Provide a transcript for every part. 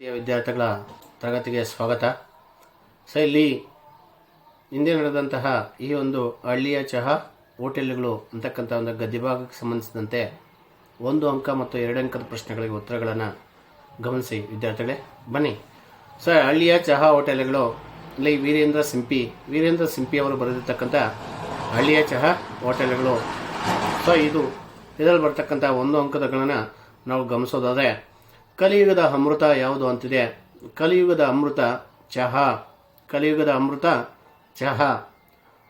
ವಿದ್ಯಾರ್ಥಿಗಳ ತರಗತಿಗೆ ಸ್ವಾಗತ. ಸೊ ಇಲ್ಲಿ ಹಿಂದೆ ನಡೆದಂತಹ ಈ ಒಂದು ಹಳ್ಳಿಯ ಚಹಾ ಹೋಟೆಲ್ಗಳು ಅಂತಕ್ಕಂಥ ಒಂದು ಗದ್ಯಭಾಗಕ್ಕೆ ಸಂಬಂಧಿಸಿದಂತೆ ಒಂದು ಅಂಕ ಮತ್ತು ಎರಡು ಅಂಕದ ಪ್ರಶ್ನೆಗಳಿಗೆ ಉತ್ತರಗಳನ್ನು ಗಮನಿಸಿ ವಿದ್ಯಾರ್ಥಿಗಳೇ. ಬನ್ನಿ. ಸೊ ಹಳ್ಳಿಯ ಚಹಾ ಹೋಟೆಲ್ಗಳು, ಇಲ್ಲಿ ವೀರೇಂದ್ರ ಸಿಂಪಿ ವೀರೇಂದ್ರ ಸಿಂಪಿ ಅವರು ಬರೆದಿರ್ತಕ್ಕಂಥ ಹಳ್ಳಿಯ ಚಹಾ ಹೋಟೆಲ್ಗಳು. ಸೊ ಇದು ಇದರಲ್ಲಿ ಬರ್ತಕ್ಕಂಥ ಒಂದು ಅಂಕದಗಳನ್ನು ನಾವು ಗಮನಿಸೋದಾದರೆ ಕಲಿಯುಗದ ಅಮೃತ ಯಾವುದು ಅಂತಿದೆ? ಕಲಿಯುಗದ ಅಮೃತ ಚಹಾ. ಕಲಿಯುಗದ ಅಮೃತ ಚಹಾ.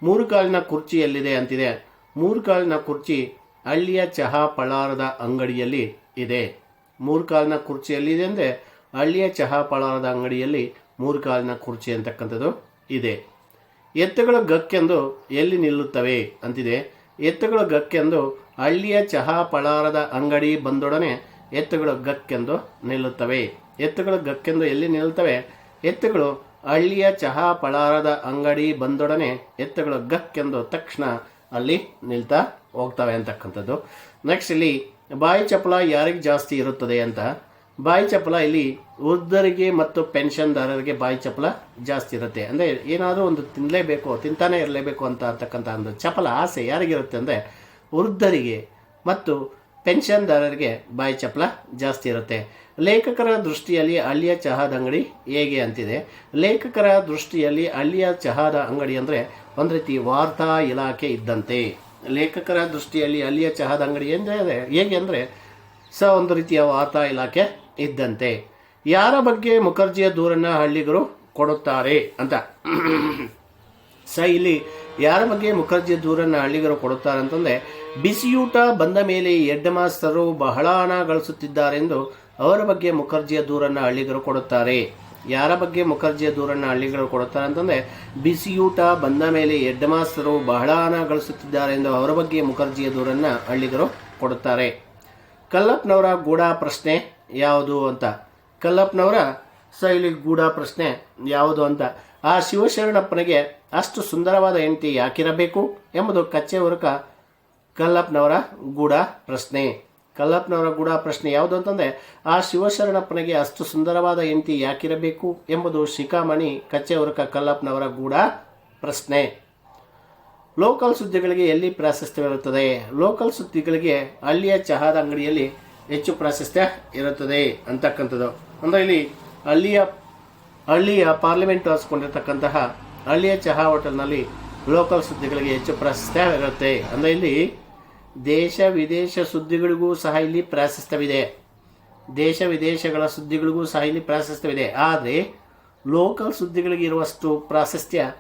ಮೂರು ಕಾಲಿನ ಕುರ್ಚಿ ಎಲ್ಲಿದೆ ಅಂತಿದೆ? ಮೂರು ಕಾಲಿನ ಕುರ್ಚಿ ಹಳ್ಳಿಯ ಚಹಾ ಪಳಾರದ ಅಂಗಡಿಯಲ್ಲಿ ಇದೆ. ಮೂರು ಕಾಲಿನ ಕುರ್ಚಿ ಎಲ್ಲಿದೆ ಅಂದರೆ ಹಳ್ಳಿಯ ಚಹಾ ಪಳಾರದ ಅಂಗಡಿಯಲ್ಲಿ ಮೂರು ಕಾಲಿನ ಕುರ್ಚಿ ಅಂತಕ್ಕಂಥದ್ದು ಇದೆ. ಎತ್ತುಗಳ ಗಕ್ಕೆಂದು ಎಲ್ಲಿ ನಿಲ್ಲುತ್ತವೆ ಅಂತಿದೆ. ಎತ್ತುಗಳ ಗಕ್ಕೆಂದು ಹಳ್ಳಿಯ ಚಹಾ ಪಳಾರದ ಅಂಗಡಿ ಬಂದೊಡನೆ ಎತ್ತುಗಳು ಗಕ್ಕೆಂದು ನಿಲ್ಲುತ್ತವೆ. ಎತ್ತುಗಳು ಗಕ್ಕೆಂದು ಎಲ್ಲಿ ನಿಲ್ಲುತ್ತವೆ? ಎತ್ತುಗಳು ಹಳ್ಳಿಯ ಚಹಾ ಪಳಾರದ ಅಂಗಡಿ ಬಂದೊಡನೆ ಎತ್ತುಗಳು ಗಕ್ಕೆಂದು ತಕ್ಷಣ ಅಲ್ಲಿ ನಿಲ್ತಾ ಹೋಗ್ತವೆ ಅಂತಕ್ಕಂಥದ್ದು. ನೆಕ್ಸ್ಟ್ ಇಲ್ಲಿ ಬಾಯಿ ಚಪಲ ಯಾರಿಗೆ ಜಾಸ್ತಿ ಇರುತ್ತದೆ ಅಂತ. ಬಾಯಿ ಚಪಲ ಇಲ್ಲಿ ವೃದ್ಧರಿಗೆ ಮತ್ತು ಪೆನ್ಷನ್ದಾರರಿಗೆ ಬಾಯಿ ಚಪಲ ಜಾಸ್ತಿ ಇರುತ್ತೆ. ಅಂದರೆ ಏನಾದರೂ ಒಂದು ತಿನ್ನಲೇಬೇಕು ತಿಂತಾನೆ ಇರಲೇಬೇಕು ಅಂತ ಅಂತಕ್ಕಂಥ ಒಂದು ಚಪಲ ಆಸೆ ಯಾರಿಗಿರುತ್ತೆ ಅಂದರೆ ವೃದ್ಧರಿಗೆ ಮತ್ತು ಪೆನ್ಷನ್ದಾರರಿಗೆ ಬಾಯಿ ಚಪ್ಪಲ ಜಾಸ್ತಿ ಇರುತ್ತೆ. ಲೇಖಕರ ದೃಷ್ಟಿಯಲ್ಲಿ ಹಳ್ಳಿಯ ಚಹಾದ ಅಂಗಡಿ ಹೇಗೆ ಅಂತಿದೆ? ಲೇಖಕರ ದೃಷ್ಟಿಯಲ್ಲಿ ಹಳ್ಳಿಯ ಚಹಾದ ಅಂಗಡಿ ಅಂದರೆ ಒಂದು ರೀತಿ ವಾರ್ತಾ ಇಲಾಖೆ ಇದ್ದಂತೆ. ಲೇಖಕರ ದೃಷ್ಟಿಯಲ್ಲಿ ಹಳ್ಳಿಯ ಚಹಾದ ಅಂಗಡಿ ಎಂದರೆ ಹೇಗೆ ಅಂದರೆ ಸ ಒಂದು ರೀತಿಯ ವಾರ್ತಾ ಇಲಾಖೆ ಇದ್ದಂತೆ. ಯಾರ ಬಗ್ಗೆ ಮುಖರ್ಜಿಯ ದೂರನ್ನು ಹಳ್ಳಿಗರು ಕೊಡುತ್ತಾರೆ ಅಂತ. ಸ ಇಲ್ಲಿ ಯಾರ ಬಗ್ಗೆ ಮುಖರ್ಜಿಯ ದೂರನ್ನು ಹಳ್ಳಿಗರು ಕೊಡುತ್ತಾರೆ ಅಂತಂದರೆ ಬಿಸಿಯೂಟ ಬಂದ ಮೇಲೆ ಹೆಡ್ ಮಾಸ್ತರು ಬಹಳ ಹಣ ಗಳಿಸುತ್ತಿದ್ದಾರೆಂದು ಅವರ ಬಗ್ಗೆ ಮುಖರ್ಜಿಯ ದೂರನ್ನು ಹಳ್ಳಿಗರು ಕೊಡುತ್ತಾರೆ. ಯಾರ ಬಗ್ಗೆ ಮುಖರ್ಜಿಯ ದೂರನ್ನು ಹಳ್ಳಿಗಳು ಕೊಡುತ್ತಾರೆ ಅಂತಂದರೆ, ಬಿಸಿಯೂಟ ಬಂದ ಮೇಲೆ ಹೆಡ್ ಮಾಸ್ತರು ಬಹಳ ಹಣ ಗಳಿಸುತ್ತಿದ್ದಾರೆ ಎಂದು ಅವರ ಬಗ್ಗೆ ಮುಖರ್ಜಿಯ ದೂರನ್ನು ಹಳ್ಳಿಗರು ಕೊಡುತ್ತಾರೆ. ಕಲ್ಲಪ್ಪನವರ ಗೂಢ ಪ್ರಶ್ನೆ ಯಾವುದು ಅಂತ? ಕಲ್ಲಪ್ಪನವರ ಶೈಲಿ ಗೂಢ ಪ್ರಶ್ನೆ ಯಾವುದು ಅಂತ? ಆ ಶಿವಶರಣಪ್ಪನಿಗೆ ಅಷ್ಟು ಸುಂದರವಾದ ಹೆಂಡತಿ ಯಾಕಿರಬೇಕು ಎಂಬುದು ಕಚ್ಚೆ ಹುರುಕ ಕಲ್ಲಪ್ಪನವರ ಗೂಢ ಪ್ರಶ್ನೆ. ಕಲ್ಲಪ್ಪನವರ ಗೂಢ ಪ್ರಶ್ನೆ ಯಾವುದು ಅಂತಂದರೆ, ಆ ಶಿವಶರಣಪ್ಪನಿಗೆ ಅಷ್ಟು ಸುಂದರವಾದ ಹೆಂಡತಿ ಯಾಕಿರಬೇಕು ಎಂಬುದು ಶಿಖಾಮಣಿ ಕಚ್ಚೆ ಹುರುಕ ಕಲ್ಲಪ್ಪನವರ ಗೂಢ ಪ್ರಶ್ನೆ. ಲೋಕಲ್ ಸುದ್ದಿಗಳಿಗೆ ಎಲ್ಲಿ ಪ್ರಾಶಸ್ತ್ಯವಿರುತ್ತದೆ ಲೋಕಲ್ ಸುದ್ದಿಗಳಿಗೆ ಹಳ್ಳಿಯ ಚಹಾದ ಅಂಗಡಿಯಲ್ಲಿ ಹೆಚ್ಚು ಪ್ರಾಶಸ್ತ್ಯ ಇರುತ್ತದೆ ಅಂತಕ್ಕಂಥದ್ದು. ಅಂದರೆ ಇಲ್ಲಿ ಹಳ್ಳಿಯ ಹಳ್ಳಿಯ ಪಾರ್ಲಿಮೆಂಟ್ ಹಾಸ್ಕೊಂಡಿರ್ತಕ್ಕಂತಹ ಹಳ್ಳಿಯ ಚಹಾ ಹೋಟೆಲ್ನಲ್ಲಿ ಲೋಕಲ್ ಸುದ್ದಿಗಳಿಗೆ ಹೆಚ್ಚು ಪ್ರಾಶಸ್ತ್ಯ ಇರುತ್ತೆ. ಅಂದರೆ ಇಲ್ಲಿ ದೇಶ ವಿದೇಶ ಸುದ್ದಿಗಳಿಗೂ ಸಹ ಇಲ್ಲಿ ಪ್ರಾಶಸ್ತ್ಯವಿದೆ. ದೇಶ ವಿದೇಶಗಳ ಸುದ್ದಿಗಳಿಗೂ ಸಹ ಇಲ್ಲಿ ಪ್ರಾಶಸ್ತ್ಯವಿದೆ. ಆದರೆ ಲೋಕಲ್ ಸುದ್ದಿಗಳಿಗೆ ಇರುವಷ್ಟು ಪ್ರಾಶಸ್ತ್ಯ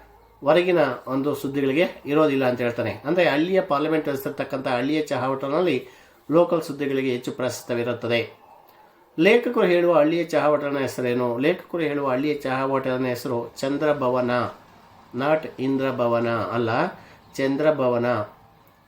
ಹೊರಗಿನ ಒಂದು ಸುದ್ದಿಗಳಿಗೆ ಇರೋದಿಲ್ಲ ಅಂತ ಹೇಳ್ತಾನೆ ಅಂದರೆ ಹಳ್ಳಿಯ ಪಾರ್ಲಿಮೆಂಟ್ ನಡೆಸಿರ್ತಕ್ಕಂಥ ಹಳ್ಳಿಯ ಚಹಾವಟನಲ್ಲಿ ಲೋಕಲ್ ಸುದ್ದಿಗಳಿಗೆ ಹೆಚ್ಚು ಪ್ರಾಶಸ್ತ್ಯವಿರುತ್ತದೆ. ಲೇಖಕರು ಹೇಳುವ ಹಳ್ಳಿಯ ಚಹಾವಟನ ಹೆಸರೇನು? ಲೇಖಕರು ಹೇಳುವ ಹಳ್ಳಿಯ ಚಹಾವಟನ ಹೆಸರು ಚಂದ್ರಭವನ, ನಾಟ್ ಇಂದ್ರಭವನ ಅಲ್ಲ, ಚಂದ್ರಭವನ.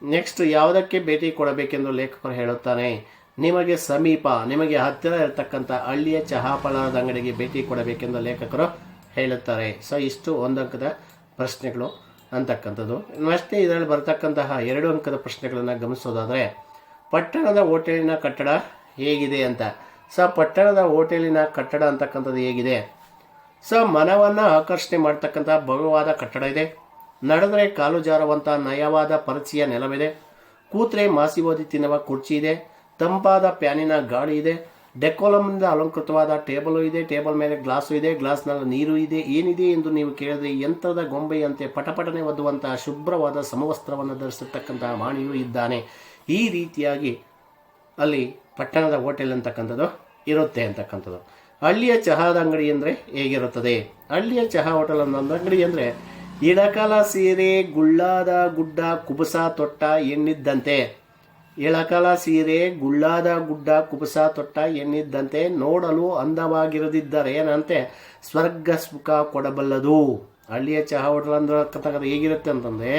ನೆಕ್ಸ್ಟ್ ಯಾವುದಕ್ಕೆ ಭೇಟಿ ಕೊಡಬೇಕೆಂದು ಲೇಖಕರು ಹೇಳುತ್ತಾನೆ. ನಿಮಗೆ ಸಮೀಪ, ನಿಮಗೆ ಹತ್ತಿರ ಇರತಕ್ಕಂಥ ಹಳ್ಳಿಯ ಚಹಾ ಅಂಗಡಿಗೆ ಭೇಟಿ ಕೊಡಬೇಕೆಂದು ಲೇಖಕರು ಹೇಳುತ್ತಾರೆ. ಸೊ ಇಷ್ಟು ಒಂದು ಅಂಕದ ಪ್ರಶ್ನೆಗಳು ಅಂತಕ್ಕಂಥದ್ದು. ಮತ್ತೆ ಇದರಲ್ಲಿ ಬರತಕ್ಕಂತಹ ಎರಡು ಅಂಕದ ಪ್ರಶ್ನೆಗಳನ್ನು ಗಮನಿಸೋದಾದರೆ, ಪಟ್ಟಣದ ಹೋಟೆಲಿನ ಕಟ್ಟಡ ಹೇಗಿದೆ ಅಂತ. ಸೊ ಪಟ್ಟಣದ ಹೋಟೆಲಿನ ಕಟ್ಟಡ ಅಂತಕ್ಕಂಥದ್ದು ಹೇಗಿದೆ? ಸೊ ಮನವನ್ನು ಆಕರ್ಷಣೆ ಮಾಡ್ತಕ್ಕಂಥ ಭವ್ಯವಾದ ಕಟ್ಟಡ ಇದೆ. ನಡೆದರೆ ಕಾಲು ಜಾರುವಂಥ ನಯವಾದ ಪರಚಿಯ ನೆಲವಿದೆ. ಕೂತ್ರೆ ಮಾಸಿ ಓದಿ ತಿನ್ನುವ ಕುರ್ಚಿ ಇದೆ. ತಂಪಾದ ಪ್ಯಾನಿನ ಗಾಳಿ ಇದೆ. ಡೆಕೋಲಮ್ನಿಂದ ಅಲಂಕೃತವಾದ ಟೇಬಲು ಇದೆ. ಟೇಬಲ್ ಮೇಲೆ ಗ್ಲಾಸು ಇದೆ. ಗ್ಲಾಸ್ನಲ್ಲಿ ನೀರು ಇದೆ. ಏನಿದೆ ಎಂದು ನೀವು ಕೇಳಿದರೆ ಯಂತ್ರದ ಗೊಂಬೆಯಂತೆ ಪಟಪಟನೆ ಒದ್ದುವಂತಹ ಶುಭ್ರವಾದ ಸಮವಸ್ತ್ರವನ್ನು ಧರಿಸಿರ್ತಕ್ಕಂತಹ ಮಾಣಿಯೂ ಇದ್ದಾನೆ. ಈ ರೀತಿಯಾಗಿ ಅಲ್ಲಿ ಪಟ್ಟಣದ ಹೋಟೆಲ್ ಅಂತಕ್ಕಂಥದ್ದು ಇರುತ್ತೆ ಅಂತಕ್ಕಂಥದ್ದು. ಹಳ್ಳಿಯ ಚಹಾದ ಅಂಗಡಿ ಅಂದರೆ ಹೇಗಿರುತ್ತದೆ? ಹಳ್ಳಿಯ ಚಹಾ ಹೋಟೆಲ್ ಅನ್ನೋ ಅಂಗಡಿ ಅಂದರೆ ಇಳಕಲ ಸೀರೆ, ಗುಳ್ಳಾದ ಗುಡ್ಡ, ಕುಬಸ, ತೊಟ್ಟ ಎಣ್ಣಿದ್ದಂತೆ. ಇಳಕಲ ಸೀರೆ, ಗುಳ್ಳಾದ ಗುಡ್ಡ, ಕುಬಸ, ತೊಟ್ಟ ಎಣ್ಣಿದ್ದಂತೆ ನೋಡಲು ಅಂದವಾಗಿರದಿದ್ದರೆ ಏನಂತೆ ಸ್ವರ್ಗ ಸುಖ ಕೊಡಬಲ್ಲದು. ಹಳ್ಳಿಯ ಚಹಾ ಹೋಟೆಲ್ ಅಂದ್ರೆ ಹೇಗಿರುತ್ತೆ ಅಂತಂದರೆ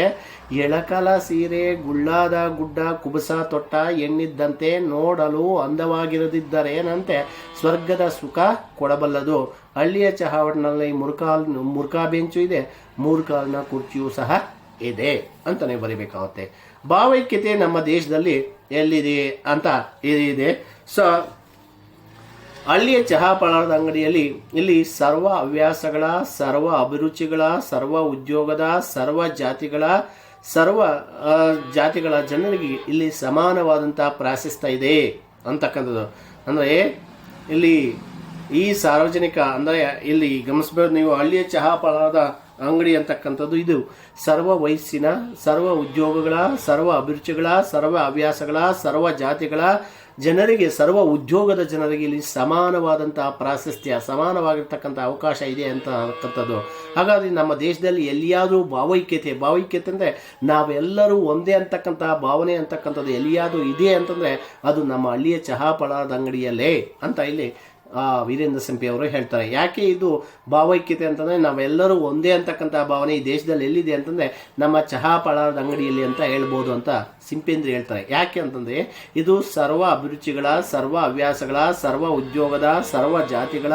ಎಳಕಲ ಸೀರೆ, ಗುಳ್ಳಾದ ಗುಡ್ಡ, ಕುಬಸ, ತೊಟ್ಟ ಎಣ್ಣಿದ್ದಂತೆ ನೋಡಲು ಅಂದವಾಗಿರದಿದ್ದರೆ ಏನಂತೆ ಸ್ವರ್ಗದ ಸುಖ ಕೊಡಬಲ್ಲದು. ಹಳ್ಳಿಯ ಚಹಾ ಹೋಟೆಲ್ನಲ್ಲಿ ಮುರ್ಕಾಲ್ ಮುರ್ಕಾ ಬೆಂಚು ಇದೆ. ಮೂರ್ಕಾಲ್ನ ಕುರ್ಚಿಯೂ ಸಹ ಇದೆ ಅಂತಲೇ ಬರಿಬೇಕಾಗುತ್ತೆ. ಭಾವೈಕ್ಯತೆ ನಮ್ಮ ದೇಶದಲ್ಲಿ ಎಲ್ಲಿದೆ ಅಂತ ಇದೆ. ಸೊ, ಹಳ್ಳಿಯ ಚಹಾ ಪಳಾರದ ಅಂಗಡಿಯಲ್ಲಿ ಇಲ್ಲಿ ಸರ್ವ ಹವ್ಯಾಸಗಳ, ಸರ್ವ ಅಭಿರುಚಿಗಳ, ಸರ್ವ ಉದ್ಯೋಗದ, ಸರ್ವ ಜಾತಿಗಳ ಸರ್ವ ಜಾತಿಗಳ ಜನರಿಗೆ ಇಲ್ಲಿ ಸಮಾನವಾದಂಥ ಪ್ರಾಶಸ್ತ್ಯ ಇದೆ ಅಂತಕ್ಕಂಥದ್ದು. ಅಂದರೆ ಇಲ್ಲಿ ಈ ಸಾರ್ವಜನಿಕ, ಅಂದರೆ ಇಲ್ಲಿ ಗಮನಿಸಬಹುದು ನೀವು ಹಳ್ಳಿಯ ಚಹಾ ಫಲದ ಅಂಗಡಿ ಅಂತಕ್ಕಂಥದ್ದು ಇದು. ಸರ್ವ ವಯಸ್ಸಿನ, ಸರ್ವ ಉದ್ಯೋಗಗಳ, ಸರ್ವ ಅಭಿರುಚಿಗಳ, ಸರ್ವ ಹವ್ಯಾಸಗಳ, ಸರ್ವ ಜಾತಿಗಳ ಜನರಿಗೆ, ಸರ್ವ ಉದ್ಯೋಗದ ಜನರಿಗೆ ಇಲ್ಲಿ ಸಮಾನವಾದಂತಹ ಪ್ರಾಶಸ್ತ್ಯ, ಸಮಾನವಾಗಿರ್ತಕ್ಕಂಥ ಅವಕಾಶ ಇದೆ ಅಂತ ಅಂತಕ್ಕಂಥದ್ದು. ಹಾಗಾಗಿ ನಮ್ಮ ದೇಶದಲ್ಲಿ ಎಲ್ಲಿಯಾದರೂ ಭಾವೈಕ್ಯತೆ ಭಾವೈಕ್ಯತೆ ಅಂದರೆ ನಾವೆಲ್ಲರೂ ಒಂದೇ ಅಂತಕ್ಕಂತಹ ಭಾವನೆ ಅಂತಕ್ಕಂಥದ್ದು ಎಲ್ಲಿಯಾದರೂ ಇದೆ ಅಂತಂದರೆ ಅದು ನಮ್ಮ ಹಳ್ಳಿಯ ಚಹಾ ಫಲದ ಅಂಗಡಿಯಲ್ಲೇ ಅಂತ ಇಲ್ಲಿ ವೀರೇಂದ್ರ ಸಿಂಪಿ ಅವರು ಹೇಳ್ತಾರೆ. ಯಾಕೆ ಇದು ಭಾವೈಕ್ಯತೆ ಅಂತಂದರೆ ನಾವೆಲ್ಲರೂ ಒಂದೇ ಅಂತಕ್ಕಂಥ ಭಾವನೆ ಈ ದೇಶದಲ್ಲಿ ಎಲ್ಲಿದೆ ಅಂತಂದರೆ ನಮ್ಮ ಚಹಾ ಪಳಾರದ ಅಂಗಡಿಯಲ್ಲಿ ಅಂತ ಹೇಳ್ಬೋದು ಅಂತ ಸಿಂಪೇಂದ್ರ ಹೇಳ್ತಾರೆ. ಯಾಕೆ ಅಂತಂದರೆ ಇದು ಸರ್ವ ಅಭಿರುಚಿಗಳ, ಸರ್ವ ಹವ್ಯಾಸಗಳ, ಸರ್ವ ಉದ್ಯೋಗದ, ಸರ್ವ ಜಾತಿಗಳ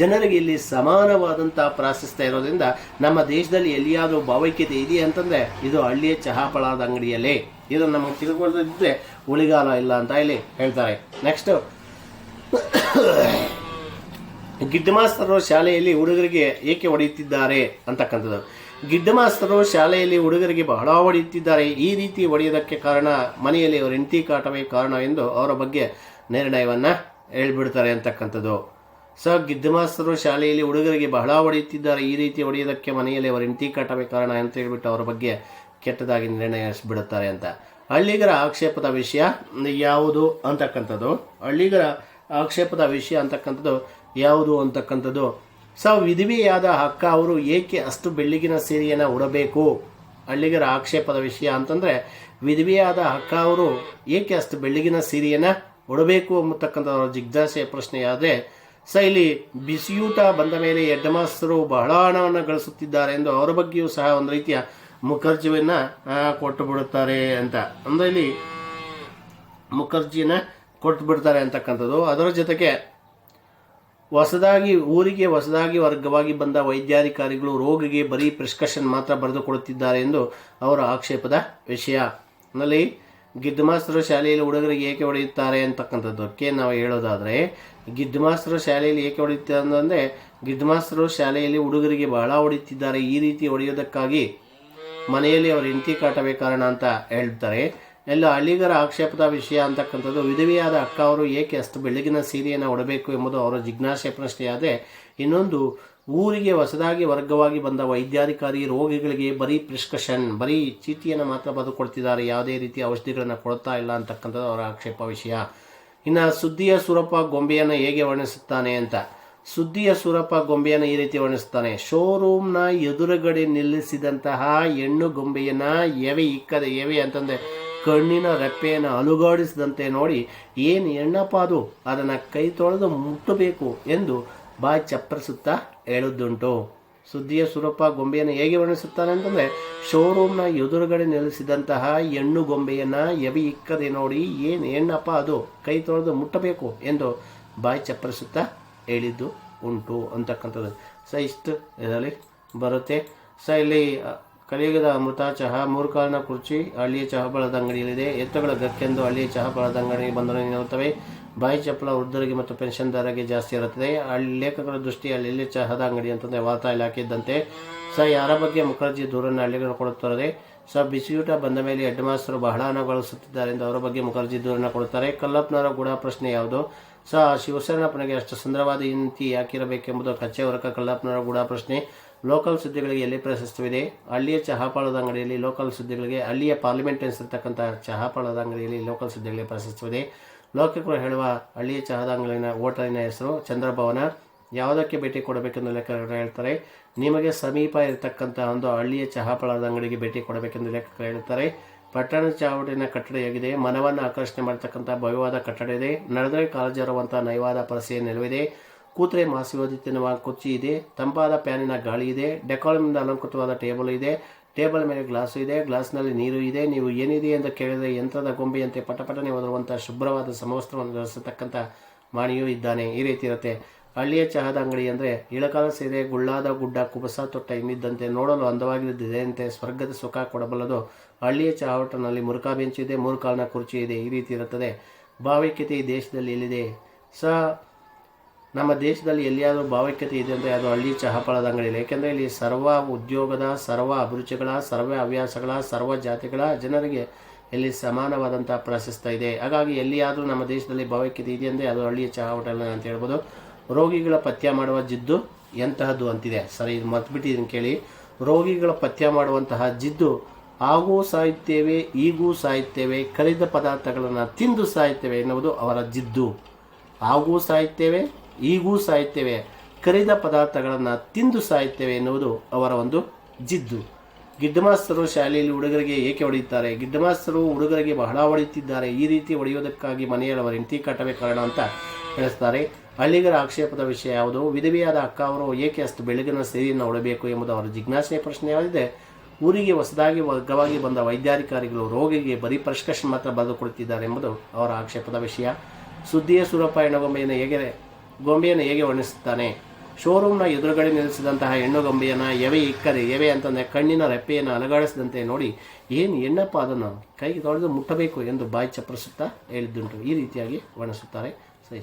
ಜನರಿಗೆ ಇಲ್ಲಿ ಸಮಾನವಾದಂಥ ಪ್ರಾಶಸ್ತ್ಯ ಇರೋದ್ರಿಂದ ನಮ್ಮ ದೇಶದಲ್ಲಿ ಎಲ್ಲಿಯಾದರೂ ಭಾವೈಕ್ಯತೆ ಇದೆ ಅಂತಂದರೆ ಇದು ಹಳ್ಳಿಯ ಚಹಾ ಪಳಾರದ ಅಂಗಡಿಯಲ್ಲೇ. ಇದು ನಮಗೆ ತಿಳ್ಕೊಳ್ತಿದ್ರೆ ಉಳಿಗಾಲ ಇಲ್ಲ ಅಂತ ಇಲ್ಲಿ ಹೇಳ್ತಾರೆ. ನೆಕ್ಸ್ಟ್ ಗಿಡ್ಡ ಮಾಸ್ತರು ಶಾಲೆಯಲ್ಲಿ ಹುಡುಗರಿಗೆ ಏಕೆ ಹೊಡೆಯುತ್ತಿದ್ದಾರೆ ಅಂತಕ್ಕಂಥದ್ದು. ಗಿಡ್ಡಮಾಸ್ತರು ಶಾಲೆಯಲ್ಲಿ ಹುಡುಗರಿಗೆ ಬಹಳ ಹೊಡೆಯುತ್ತಿದ್ದಾರೆ. ಈ ರೀತಿ ಹೊಡೆಯೋದಕ್ಕೆ ಕಾರಣ ಮನೆಯಲ್ಲಿ ಅವರ ಹೆಂಡತಿ ಕಾಟವೇ ಕಾರಣ ಎಂದು ಅವರ ಬಗ್ಗೆ ನಿರ್ಣಯವನ್ನು ಹೇಳ್ಬಿಡ್ತಾರೆ ಅಂತಕ್ಕಂಥದ್ದು. ಸೊ ಗಿಡ್ಡ ಮಾಸ್ತರು ಶಾಲೆಯಲ್ಲಿ ಹುಡುಗರಿಗೆ ಬಹಳ ಹೊಡೆಯುತ್ತಿದ್ದಾರೆ. ಈ ರೀತಿ ಹೊಡೆಯೋದಕ್ಕೆ ಮನೆಯಲ್ಲಿ ಅವರ ಹೆಂಡತಿ ಕಾಟವೇ ಕಾರಣ ಅಂತ ಹೇಳ್ಬಿಟ್ಟು ಅವರ ಬಗ್ಗೆ ಕೆಟ್ಟದಾಗಿ ನಿರ್ಣಯಿಸ್ಬಿಡುತ್ತಾರೆ ಅಂತ. ಹಳ್ಳಿಗರ ಆಕ್ಷೇಪದ ವಿಷಯ ಯಾವುದು ಅಂತಕ್ಕಂಥದ್ದು? ಹಳ್ಳಿಗರ ಆಕ್ಷೇಪದ ವಿಷಯ ಅಂತಕ್ಕಂಥದ್ದು ಯಾವುದು ಅಂತಕ್ಕಂಥದ್ದು? ಸೊ ವಿಧವೆಯಾದ ಅಕ್ಕ ಅವರು ಏಕೆ ಅಷ್ಟು ಬೆಳ್ಳಿಗಿನ ಸೀರೆಯನ್ನು ಉಡಬೇಕು? ಹಳ್ಳಿಗರ ಆಕ್ಷೇಪದ ವಿಷಯ ಅಂತಂದರೆ, ವಿಧವೆಯಾದ ಅಕ್ಕ ಅವರು ಏಕೆ ಅಷ್ಟು ಬೆಳ್ಳಿಗಿನ ಸೀರೆಯನ್ನು ಉಡಬೇಕು ಅಂಬತಕ್ಕಂಥ ಜಿಜ್ಞಾಸೆಯ ಪ್ರಶ್ನೆಯಾದರೆ, ಸ ಇಲ್ಲಿ ಬಿಸಿಯೂಟ ಬಂದ ಮೇಲೆ ಹೆಡ್ಮಾಸ್ತರು ಬಹಳ ಹಣವನ್ನು ಗಳಿಸುತ್ತಿದ್ದಾರೆ ಎಂದು ಅವರ ಬಗ್ಗೆಯೂ ಸಹ ಒಂದು ರೀತಿಯ ಮುಖರ್ಜಿಯನ್ನು ಕೊಟ್ಟು ಬಿಡುತ್ತಾರೆ ಅಂತ. ಅಂದರೆ ಇಲ್ಲಿ ಮುಖರ್ಜಿಯನ್ನು ಕೊಟ್ಟು ಬಿಡ್ತಾರೆ ಅಂತಕ್ಕಂಥದ್ದು. ಅದರ ಜೊತೆಗೆ ಹೊಸದಾಗಿ, ಊರಿಗೆ ಹೊಸದಾಗಿ ವರ್ಗವಾಗಿ ಬಂದ ವೈದ್ಯಾಧಿಕಾರಿಗಳು ರೋಗಿಗೆ ಬರೀ ಪ್ರಿಸ್ಕ್ರಿಪ್ಷನ್ ಮಾತ್ರ ಬರೆದುಕೊಡುತ್ತಿದ್ದಾರೆ ಎಂದು ಅವರ ಆಕ್ಷೇಪದ ವಿಷಯ. ನಲ್ಲಿ ಗಿದ್ದಮಾಸ್ತರು ಶಾಲೆಯಲ್ಲಿ ಹುಡುಗರಿಗೆ ಏಕೆ ಹೊಡೆಯುತ್ತಾರೆ ಅಂತಕ್ಕಂಥದ್ದಕ್ಕೆ ನಾವು ಹೇಳೋದಾದರೆ ಗಿದ್ದಮಾಸ್ತರು ಶಾಲೆಯಲ್ಲಿ ಏಕೆ ಹೊಡೆಯುತ್ತಾರೆ ಅಂತಂದರೆ ಗಿದ್ದಮಾಸ್ತರು ಶಾಲೆಯಲ್ಲಿ ಹುಡುಗರಿಗೆ ಬಹಳ ಹೊಡೆಯುತ್ತಿದ್ದಾರೆ. ಈ ರೀತಿ ಹೊಡೆಯೋದಕ್ಕಾಗಿ ಮನೆಯಲ್ಲಿ ಅವರು ಹೆಂಡತಿ ಕಾಟವೇ ಕಾರಣ ಅಂತ ಹೇಳ್ತಾರೆ. ಎಲ್ಲ ಹಳ್ಳಿಗರ ಆಕ್ಷೇಪದ ವಿಷಯ ಅಂತಕ್ಕಂಥದ್ದು, ವಿಧವೆಯಾದ ಅಕ್ಕ ಅವರು ಏಕೆ ಅಷ್ಟು ಬೆಳಗಿನ ಸೀರೆಯನ್ನು ಉಡಬೇಕು ಎಂಬುದು ಅವರ ಜಿಜ್ಞಾಸೆ ಪ್ರಶ್ನೆಯಾದರೆ ಇನ್ನೊಂದು, ಊರಿಗೆ ಹೊಸದಾಗಿ ವರ್ಗವಾಗಿ ಬಂದ ವೈದ್ಯಾಧಿಕಾರಿ ರೋಗಿಗಳಿಗೆ ಬರೀ ಪ್ರಿಸ್ಕ್ರಿಪ್ಷನ್, ಬರೀ ಚೀಟಿಯನ್ನು ಮಾತ್ರ ಬದುಕೊಡ್ತಿದ್ದಾರೆ, ಯಾವುದೇ ರೀತಿಯ ಔಷಧಿಗಳನ್ನು ಕೊಡ್ತಾ ಇಲ್ಲ ಅಂತಕ್ಕಂಥದ್ದು ಅವರ ಆಕ್ಷೇಪ ವಿಷಯ. ಇನ್ನು ಸುದ್ದಿಯ ಸೂರಪ್ಪ ಗೊಂಬೆಯನ್ನು ಹೇಗೆ ವರ್ಣಿಸುತ್ತಾನೆ ಅಂತ. ಸುದ್ದಿಯ ಸೂರಪ್ಪ ಗೊಂಬೆಯನ್ನು ಈ ರೀತಿ ವರ್ಣಿಸ್ತಾನೆ ಶೋರೂಮ್ನ ಎದುರುಗಡೆ ನಿಲ್ಲಿಸಿದಂತಹ ಹೆಣ್ಣು ಗೊಂಬೆಯನ್ನು ಎವೆ ಇಕ್ಕದೆ, ಎವೆ ಅಂತಂದ್ರೆ ಕಣ್ಣಿನ ರೆಪ್ಪೆಯನ್ನು ಅಲುಗಾಡಿಸಿದಂತೆ ನೋಡಿ, ಏನು ಹೆಣ್ಣಪ್ಪ ಅದು ಅದನ್ನು ಕೈ ತೊಳೆದು ಮುಟ್ಟಬೇಕು ಎಂದು ಬಾಯಿ ಚಪ್ಪರಿಸುತ್ತಾ ಹೇಳುದುಂಟು ಸುದ್ದಿಯ ಸುರಪ್ಪ ಗೊಂಬೆಯನ್ನು ಹೇಗೆ ವರ್ಣಿಸುತ್ತಾನೆ ಅಂತಂದರೆ, ಶೋರೂಮ್ನ ಎದುರುಗಡೆ ನಿಲ್ಲಿಸಿದಂತಹ ಹೆಣ್ಣು ಗೊಂಬೆಯನ್ನು ಎವಿ ಇಕ್ಕದೆ ನೋಡಿ, ಏನು ಹೆಣ್ಣಪ್ಪ ಅದು ಕೈ ತೊಳೆದು ಮುಟ್ಟಬೇಕು ಎಂದು ಬಾಯಿ ಚಪ್ಪರಿಸುತ್ತಾ ಹೇಳಿದ್ದು ಉಂಟು ಅಂತಕ್ಕಂಥದ್ದು. ಸ, ಇಷ್ಟು ಇದರಲ್ಲಿ ಬರುತ್ತೆ. ಸ, ಇಲ್ಲಿ ಕಲಿಯುಗದ ಅಮೃತ ಚಹಾ ಮೂರು ಕಾಲಿನ ಕುರ್ಚಿ ಹಳ್ಳಿಯ ಚಹಾ ಬಳದ ಅಂಗಡಿಯಲ್ಲಿದೆ. ಎತ್ತುಗಳ ಗಕ್ಕೆಂದು ಹಳ್ಳಿಯ ಚಹಾ ಬಳದ ಅಂಗಡಿಗೆ ಬಂದರೆ ಬಾಯಿ ಚಪ್ಪಲ ವೃದ್ಧರಿಗೆ ಮತ್ತು ಪೆನ್ಷನ್ದಾರರಿಗೆ ಜಾಸ್ತಿ ಇರುತ್ತದೆ. ಅಲ್ಲಿ ಲೇಖಕರ ದೃಷ್ಟಿ ಇಲ್ಲಿ ಚಹಾದ ಅಂಗಡಿ ಅಂತಂದರೆ ವಾರ್ತಾ ಇಲಾಖೆ ಇದ್ದಂತೆ ಸ ಯಾರ ಬಗ್ಗೆ ಮುಖರ್ಜಿ ದೂರನ್ನು ಹಳ್ಳಿಗಳು ಕೊಡುತ್ತಾರೆ ಸ ಬಿಸಿಯೂಟ ಬಂದ ಮೇಲೆ ಹೆಡ್ ಮಾಸ್ತರು ಬಹಳ ಹಣಗೊಳಿಸುತ್ತಿದ್ದಾರೆ ಎಂದು ಅವರ ಬಗ್ಗೆ ಮುಖರ್ಜಿ ದೂರನ್ನು ಕೊಡುತ್ತಾರೆ. ಕಲ್ಲಪ್ಪನವರ ಗುಣ ಪ್ರಶ್ನೆ ಯಾವುದು? ಸ ಶಿವಸೇನಪ್ಪನಿಗೆ ಅಷ್ಟು ಸುಂದರವಾದ ಇಂತಿ ಯಾಕಿರಬೇಕೆಂಬುದು ಕಚ್ಚೆ ವರ್ಗ ಕಲ್ಲಪ್ಪನವರ ಗುಣ ಪ್ರಶ್ನೆ. ಲೋಕಲ್ ಸುದ್ದಿಗಳಿಗೆ ಎಲ್ಲಿ ಪ್ರಶಸ್ತವಿದೆ? ಹಳ್ಳಿಯ ಚಹಾಪಾಳದ ಅಂಗಡಿಯಲ್ಲಿ ಲೋಕಲ್ ಸುದ್ದಿಗಳಿಗೆ, ಹಳ್ಳಿಯ ಪಾರ್ಲಿಮೆಂಟ್ ಎನಿಸಿರ್ತಕ್ಕಂಥ ಚಹಾಪಾಳದ ಅಂಗಡಿಯಲ್ಲಿ ಲೋಕಲ್ ಸುದ್ದಿಗಳಿಗೆ ಪ್ರಶಸ್ತವಿದೆ. ಲೋಕಕರು ಹೇಳುವ ಹಳ್ಳಿಯ ಚಹಾದ ಅಂಗಡಿನ ಹೋಟೆಲಿನ ಹೆಸರು ಚಂದ್ರಭವನ. ಯಾವುದಕ್ಕೆ ಭೇಟಿ ಕೊಡಬೇಕೆಂದು ಲೇಖಕರು ಹೇಳ್ತಾರೆ. ನಿಮಗೆ ಸಮೀಪ ಇರತಕ್ಕಂಥ ಒಂದು ಹಳ್ಳಿಯ ಚಹಾಪಳದ ಅಂಗಡಿಗೆ ಭೇಟಿ ಕೊಡಬೇಕೆಂದು ಲೇಖಕರು ಹೇಳ್ತಾರೆ. ಪಟ್ಟಣ ಚಾವಟಿನ ಕಟ್ಟಡ ಹೇಗಿದೆ. ಮನವನ್ನು ಆಕರ್ಷಣೆ ಮಾಡತಕ್ಕಂಥ ಭವ್ಯವಾದ ಕಟ್ಟಡ ಇದೆ. ನಡೆದರೆ ಕಾಲಜಾರುವಂಥ ನಯವಾದ ಪರಸೆಯ ನೆಲವಿದೆ. ಕೂತ್ರೆ ಮಾಸಿಯೋದಿ ತಿನ್ನುವ ಕುರ್ಚಿ ಇದೆ, ತಂಪಾದ ಪ್ಯಾನಿನ ಗಾಳಿ ಇದೆ ಡೆಕೋಲಮಿಂದ ಅಲಂಕೃತವಾದ ಟೇಬಲ್ ಇದೆ, ಟೇಬಲ್ ಮೇಲೆ ಗ್ಲಾಸು ಇದೆ, ಗ್ಲಾಸ್ನಲ್ಲಿ ನೀರು ಇದೆ, ನೀವು ಏನಿದೆ ಎಂದು ಕೇಳಿದರೆ ಯಂತ್ರದ ಗೊಂಬೆಯಂತೆ ಪಟಪಟನೆ ಒದರುವಂಥ ಶುಭ್ರವಾದ ಸಮವಸ್ತ್ರವನ್ನು ಧರಿಸತಕ್ಕಂಥ ಮಾಣಿಯೂ ಇದ್ದಾನೆ. ಈ ರೀತಿ ಇರುತ್ತೆ. ಹಳ್ಳಿಯ ಚಹಾದ ಅಂಗಡಿ ಅಂದರೆ ಇಳಕಾಲ ಸೀರೆ, ಗುಳ್ಳಾದ ಗುಡ್ಡ, ಕುಬಸ ತೊಟ್ಟ ಇನ್ನಿದ್ದಂತೆ ನೋಡಲು ಅಂದವಾಗಿರುತ್ತಿದೆಯಂತೆ ಸ್ವರ್ಗದ ಸುಖ ಕೊಡಬಲ್ಲದು. ಹಳ್ಳಿಯ ಚಹಾ ಮುರುಕಾ ಬೆಂಚು ಇದೆ ಮೂರು ಕಾಲಿನ ಕುರ್ಚಿ ಇದೆ. ಈ ರೀತಿ ಇರುತ್ತದೆ. ಭಾವೈಕ್ಯತೆ ಈ ದೇಶದಲ್ಲಿ ಎಲ್ಲಿದೆ? ಸ ನಮ್ಮ ದೇಶದಲ್ಲಿ ಎಲ್ಲಿಯಾದರೂ ಭಾವೈಕ್ಯತೆ ಇದೆ ಅಂದರೆ ಅದು ಹಳ್ಳಿ ಚಹಾಪಳದ ಅಂಗಡಿಯಲ್ಲಿ. ಏಕೆಂದರೆ ಇಲ್ಲಿ ಸರ್ವ ಉದ್ಯೋಗದ, ಸರ್ವ ಅಭಿರುಚಿಗಳ, ಸರ್ವ ಹವ್ಯಾಸಗಳ, ಸರ್ವ ಜಾತಿಗಳ ಜನರಿಗೆ ಇಲ್ಲಿ ಸಮಾನವಾದಂಥ ಪ್ರಶಸ್ತ ಇದೆ. ಹಾಗಾಗಿ ಎಲ್ಲಿಯಾದರೂ ನಮ್ಮ ದೇಶದಲ್ಲಿ ಭಾವೈಕ್ಯತೆ ಇದೆ ಅಂದರೆ ಅದು ಹಳ್ಳಿಯ ಚಹಾ ಹೋಟೆಲ್ ಅಂತ ಹೇಳ್ಬೋದು. ರೋಗಿಗಳ ಪಥ್ಯ ಮಾಡುವ ಜಿದ್ದು ಎಂತಹದ್ದು ಅಂತಿದೆ. ಸರಿ, ಇದು ಮರ್ತ್ಬಿಟ್ಟಿದ್ದೀನಿ ಕೇಳಿ. ರೋಗಿಗಳ ಪಥ್ಯ ಮಾಡುವಂತಹ ಜಿದ್ದು, ಆಗೂ ಸಾಯುತ್ತೇವೆ, ಈಗೂ ಸಾಯುತ್ತೇವೆ, ಕರಿದ ಪದಾರ್ಥಗಳನ್ನು ತಿಂದು ಸಾಯುತ್ತೇವೆ ಎನ್ನುವುದು ಅವರ ಜಿದ್ದು. ಆಗೂ ಸಾಯುತ್ತೇವೆ ಈಗೂ ಸಾಯುತ್ತೇವೆ. ಕರಿದ ಪದಾರ್ಥಗಳನ್ನು ತಿಂದು ಸಾಯುತ್ತೇವೆ ಎನ್ನುವುದು ಅವರ ಒಂದು ಜಿದ್ದು. ಗಿಡ್ಡಮಾಸ್ತರು ಶಾಲೆಯಲ್ಲಿ ಹುಡುಗರಿಗೆ ಏಕೆ ಹೊಡೆಯುತ್ತಾರೆ? ಗಿಡ್ಡಮಾಸ್ತರು ಹುಡುಗರಿಗೆ ಬಹಳ ಹೊಡೆಯುತ್ತಿದ್ದಾರೆ. ಈ ರೀತಿ ಹೊಡೆಯುವುದಕ್ಕಾಗಿ ಮನೆಯಲ್ಲವರ ಹೆಂಡತಿ ಕಟ್ಟವೇ ಕಾರಣ ಅಂತ ತಿಳಿಸ್ತಾರೆ ಹಳ್ಳಿಗರ ಆಕ್ಷೇಪದ ವಿಷಯ ಯಾವುದು? ವಿಧವೆಯಾದ ಅಕ್ಕ ಅವರು ಏಕೆ ಅಷ್ಟು ಬೆಳಗಿನ ಸೇರಿಯನ್ನು ಹೊಡಬೇಕು ಎಂಬುದು ಅವರ ಜಿಜ್ಞಾಸೆಯ ಪ್ರಶ್ನೆಯಾಗಿದೆ. ಊರಿಗೆ ಹೊಸದಾಗಿ ವರ್ಗವಾಗಿ ಬಂದ ವೈದ್ಯಾಧಿಕಾರಿಗಳು ರೋಗಿಗೆ ಬರೀ ಪ್ರಿಸ್ಕ್ರಿಪ್ಷನ್ ಮಾತ್ರ ಬರೆದುಕೊಡುತ್ತಿದ್ದಾರೆ ಎಂಬುದು ಅವರ ಆಕ್ಷೇಪದ ವಿಷಯ. ಸುದ್ದಿಯ ಸುರಪ್ಪ ಹೆಣ್ಣುಗೊಂಬೆಯನ್ನು ಹೇಗೆ ಗೊಂಬೆಯನ್ನು ಹೇಗೆ ವರ್ಣಿಸುತ್ತಾನೆ? ಶೋರೂಮ್ನ ಎದುರುಗಡೆ ನಿಲ್ಲಿಸಿದಂತಹ ಹೆಣ್ಣು ಗೊಂಬೆಯನ್ನು ಎವೆ ಇಕ್ಕರೆ, ಎವೆ ಅಂತಂದರೆ ಕಣ್ಣಿನ ರೆಪ್ಪೆಯನ್ನು ಅಲಗಾಡಿಸಿದಂತೆ ನೋಡಿ ಏನು ಹೆಣ್ಣಪ್ಪ ಅದನ್ನು ಕೈಗೆ ತೊಳೆದು ಮುಟ್ಟಬೇಕು ಎಂದು ಬಾಯಿ ಚಪ್ಪರಿಸುತ್ತಾ ಹೇಳಿದ್ದುಂಟು. ಈ ರೀತಿಯಾಗಿ ವರ್ಣಿಸುತ್ತಾರೆ ಸೊ